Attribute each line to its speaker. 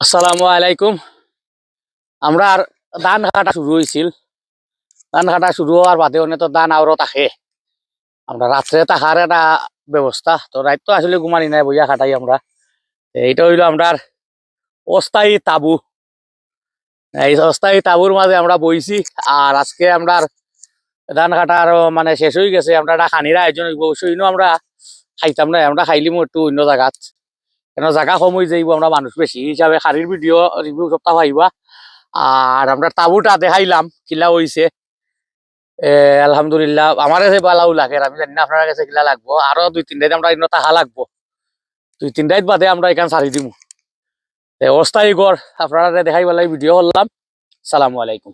Speaker 1: আসসালামু আলাইকুম। আমরা আর ধান কাটা শুরু হয়েছিল ধান কাটা শুরু হওয়ার বাদে অনেক তো ধান আরও থাকে আমরা রাত্রে থাকার একটা ব্যবস্থা, তো রাত তো আসলে ঘুমানি নাই বইয়া কাটাই আমরা। এইটা হইল আমরা অস্থায়ী তাবু। এই অস্থায়ী তাবুর মাঝে আমরা বইছি আর আজকে আমরা ধান কাটা আরও মানে শেষ হয়ে গেছে। আমরা একটা খানির আয়োজন অবশ্যই। আমরা খাইতাম না, আমরা খাইলিমো একটু অন্য জায়গাত। কেন জায়গা কম হয়ে যাইব আমরা মানুষ বেশি হিসাবে খারির ভিডিও রিভিউ সপ্তাহ পাইবা আর আমরা তাবুটা দেখাইলাম কিলা হইছে এ, আলহামদুলিল্লাহ আমার কাছে বালাও লাগে আমি জানি না আপনার কাছে কিলা লাগবো। আরও দুই তিন রাত আমরা ইনো টাকা লাগবো। দুই তিন রাত বাদে আমরা এখান সারি দিব অস্থায়ী গড় আপনারা দেখাই বেলায় ভিডিও করলাম সালামু আলাইকুম।